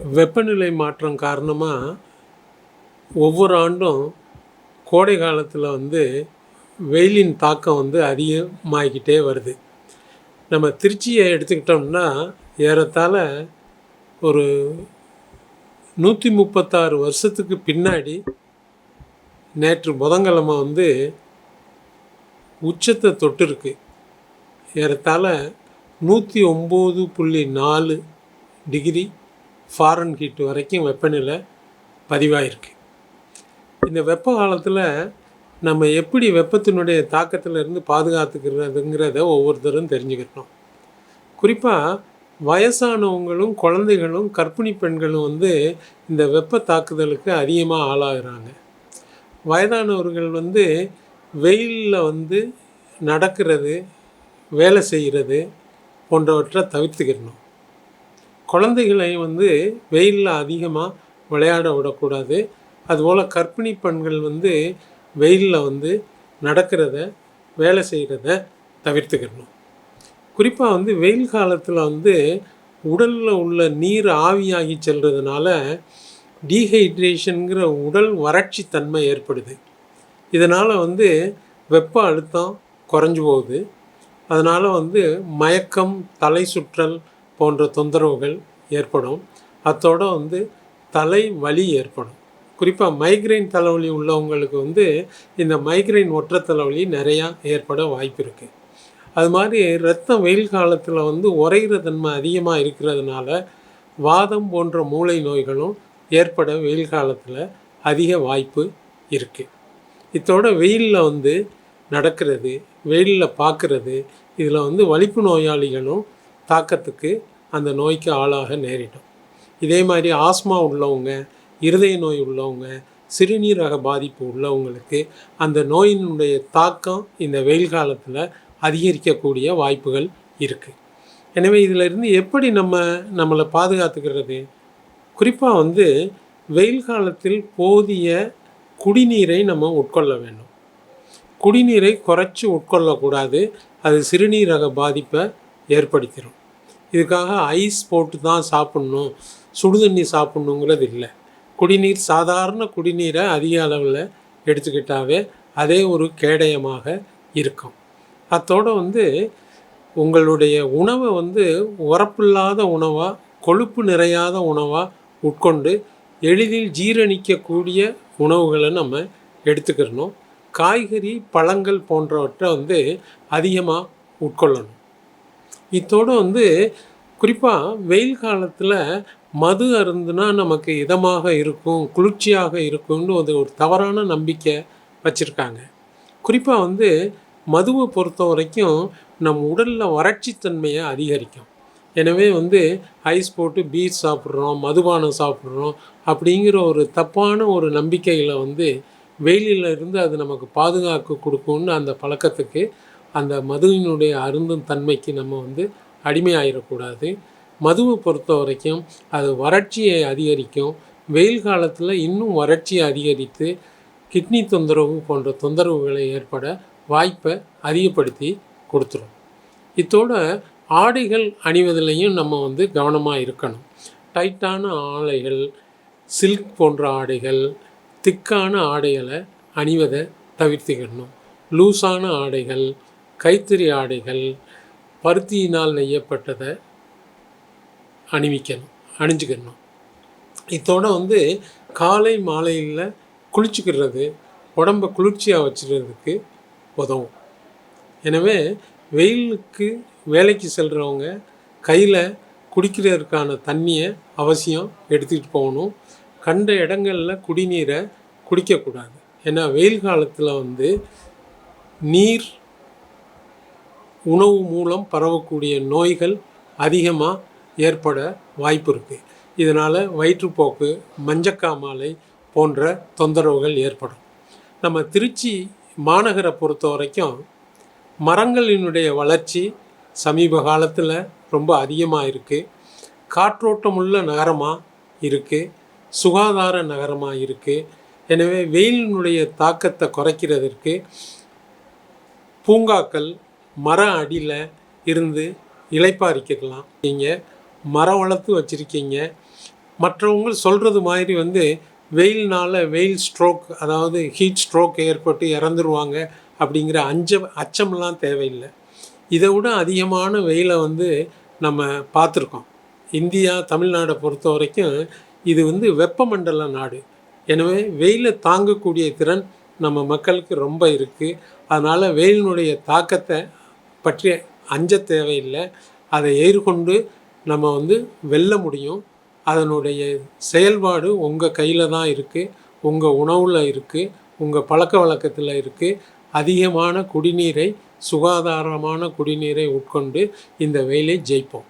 வெப்பநிலை மாற்றம் காரணமாக ஒவ்வொரு ஆண்டும் கோடை காலத்தில் வந்து வெயிலின் தாக்கம் வந்து அதிகமாகிக்கிட்டே வருது. நம்ம திருச்சியை எடுத்துக்கிட்டோம்னா ஏறத்தாழ ஒரு நூற்றி முப்பத்தாறு வருஷத்துக்கு பின்னாடி நேற்று புதன்கிழமை வந்து உச்சத்தை தொட்டிருக்கு. ஏறத்தாழ நூற்றி ஒம்பது புள்ளி நாலு டிகிரி ஃபாரன் ஹீட் வரைக்கும் வெப்பநிலை பதிவாயிருக்கு. இந்த வெப்ப காலத்தில் நம்ம எப்படி வெப்பத்தினுடைய தாக்கத்தில் இருந்து பாதுகாத்துக்கிறதுங்கிறத ஒவ்வொருத்தரும் தெரிஞ்சுக்கிறோம் குறிப்பாக வயசானவங்களும் குழந்தைகளும் கர்ப்பிணி பெண்களும் வந்து இந்த வெப்ப தாக்குதலுக்கு அதிகமாக ஆளாகிறாங்க. வயதானவர்கள் வந்து வெயிலில் வந்து நடக்கிறது வேலை செய்கிறது போன்றவற்றை தவிர்த்துக்கிடணும். குழந்தைகளை வந்து வெயிலில் அதிகமாக விளையாட விடக்கூடாது. அதுபோல் கர்ப்பிணி பெண்கள் வந்து வெயிலில் வந்து நடக்கிறத வேலை செய்கிறத தவிர்த்துக்கிடணும் குறிப்பாக வந்து வெயில் காலத்தில் வந்து உடலில் உள்ள நீர் ஆவியாகி செல்கிறதுனால டீஹைட்ரேஷனுங்கிற உடல் வறட்சி தன்மை ஏற்படுது. இதனால் வந்து வெப்ப அழுத்தம் குறைஞ்சு போகுது. அதனால் வந்து மயக்கம் தலை சுற்றல் போன்ற தொந்தரவுகள் ஏற்படும். அத்தோட வந்து தலை வலி ஏற்படும். குறிப்பாக மைக்ரைன் தலைவலி உள்ளவங்களுக்கு வந்து இந்த மைக்ரைன் ஒற்ற தலைவலி நிறையா ஏற்பட வாய்ப்பு இருக்குது அது மாதிரி ரத்தம் வெயில் காலத்தில் வந்து உரைகிற தன்மை அதிகமாக இருக்கிறதுனால வாதம் போன்ற மூளை நோய்களும் ஏற்பட வெயில் காலத்தில் அதிக வாய்ப்பு இருக்குது இத்தோட வெயிலில் வந்து நடக்கிறது வெயிலில் பார்க்குறது இதில் வந்து வலிப்பு நோயாளிகளும் தாக்கத்துக்கு அந்த நோய்க்கு ஆளாக நேரிடும் இதே மாதிரி ஆஸ்மா உள்ளவங்க இருதய நோய் உள்ளவங்க சிறுநீரக பாதிப்பு உள்ளவங்களுக்கு அந்த நோயினுடைய தாக்கம் இந்த வெயில் காலத்தில் அதிகரிக்கக்கூடிய வாய்ப்புகள் இருக்குது எனவே இதிலிருந்து எப்படி நம்ம நம்மளை பாதுகாத்துக்கிறது? குறிப்பாக வந்து வெயில் காலத்தில் போதிய குடிநீரை நம்ம உட்கொள்ள வேண்டும். குடிநீரை குறைச்சி உட்கொள்ளக்கூடாது. அது சிறுநீரக பாதிப்பை ஏற்படுத்திடும் இதுக்காக ஐஸ் போட்டு தான் சாப்பிட்ணும். சுடுதண்ணி சாப்பிட்ணுங்கிறது இல்லை. குடிநீர் சாதாரண குடிநீரை அதிக அளவில் எடுத்துக்கிட்டாவே அதே ஒரு கேடயமாக இருக்கும். அத்தோடு வந்து உங்களுடைய உணவை வந்து உரப்பில்லாத உணவாக கொழுப்பு நிறையாத உணவாக உட்கொண்டு எளிதில் ஜீரணிக்கக்கூடிய உணவுகளை நம்ம எடுத்துக்கிறணும். காய்கறி பழங்கள் போன்றவற்றை வந்து அதிகமாக உட்கொள்ளணும். இத்தோடு வந்து குறிப்பாக வெயில் காலத்தில் மது அருந்துனா நமக்கு இதமாக இருக்கும் குளிர்ச்சியாக இருக்கும்னு ஒரு ஒரு தவறான நம்பிக்கை வச்சுருக்காங்க. குறிப்பாக வந்து மதுவை பொறுத்த வரைக்கும் நம் உடலில் வறட்சித்தன்மையை அதிகரிக்கும். எனவே வந்து ஐஸ் போட்டு பீர் சாப்பிட்றோம் மதுபானம் சாப்பிட்றோம் அப்படிங்கிற ஒரு தப்பான ஒரு நம்பிக்கையில் வந்து வெயிலில் இருந்து அது நமக்கு பாதுகாக்க கொடுக்கும்னு அந்த பழக்கத்துக்கு அந்த மதுவினுடைய அருந்தும் தன்மைக்கு நம்ம வந்து அடிமையாயிடக்கூடாது மதுவை பொறுத்த வரைக்கும் அது வறட்சியை அதிகரிக்கும். வெயில் காலத்தில் இன்னும் வறட்சியை அதிகரித்து கிட்னி தொந்தரவு போன்ற தொந்தரவுகளை ஏற்பட வாய்ப்பை அதிகப்படுத்தி கொடுத்துரும். இத்தோட ஆடைகள் அணிவதிலையும் நம்ம வந்து கவனமாக இருக்கணும். டைட்டான ஆடைகள் சில்க் போன்ற ஆடைகள் திக்கான ஆடைகளை அணிவதை தவிர்த்துக்கிடணும் லூஸான ஆடைகள் கைத்தறி ஆடைகள் பருத்தியினால் நெய்யப்பட்டதை அணிவிக்கணும் அணிஞ்சுக்கணும். இதோட வந்து காலை மாலையில் குளிச்சுக்கிறது உடம்பை குளிர்ச்சியாக வச்சுக்கிறதுக்கு உதவும். எனவே வெயிலுக்கு வேலைக்கு செல்கிறவங்க கையில் குடிக்கிறதுக்கான தண்ணியை அவசியம் எடுத்துக்கிட்டு போகணும். கண்ட இடங்களில் குடிநீரை குடிக்கக்கூடாது. ஏன்னா வெயில் காலத்தில் வந்து நீர் உணவு மூலம் பரவக்கூடிய நோய்கள் அதிகமாக ஏற்பட வாய்ப்பு இருக்குது இதனால் வயிற்றுப்போக்கு மஞ்சக்காமாலை போன்ற தொந்தரவுகள் ஏற்படும். நம்ம திருச்சி மாநகரை பொறுத்த வரைக்கும் மரங்களினுடைய வளர்ச்சி சமீப காலத்தில் ரொம்ப அதிகமாக இருக்குது காற்றோட்டமுள்ள நகரமாக இருக்குது சுகாதார நகரமாக இருக்குது எனவே வெயிலினுடைய தாக்கத்தை குறைக்கிறதற்கு பூங்காக்கள் மர அடியில் இருந்து இளைப்பாரிக்கலாம் நீங்கள் மரம் வளர்த்து வச்சுருக்கீங்க. மற்றவங்க சொல்கிறது மாதிரி வந்து வெயில்னால வெயில் ஸ்ட்ரோக் அதாவது ஹீட் ஸ்ட்ரோக் ஏற்பட்டு இறந்துருவாங்க அப்படிங்கிற அஞ்ச அச்சம்லாம் தேவையில்லை. இதை விட அதிகமான வெயிலை வந்து நம்ம பார்த்துருக்கோம். இந்தியா தமிழ்நாடை பொறுத்த வரைக்கும் இது வந்து வெப்பமண்டல நாடு. எனவே வெயிலை தாங்கக்கூடிய திறன் நம்ம மக்களுக்கு ரொம்ப இருக்குது அதனால் வெயிலினுடைய தாக்கத்தை பற்றி அஞ்ச தேவையில்லை. அதை எதிர்கொண்டு நம்ம வந்து வெல்ல முடியும். அதனுடைய செயல்பாடு உங்கள் கையில் தான் இருக்குது உங்கள் உணவில் இருக்குது உங்கள் பழக்க வழக்கத்தில் இருக்குது அதிகமான குடிநீரை சுகாதாரமான குடிநீரை உட்கொண்டு இந்த வெயிலை ஜெயிப்போம்.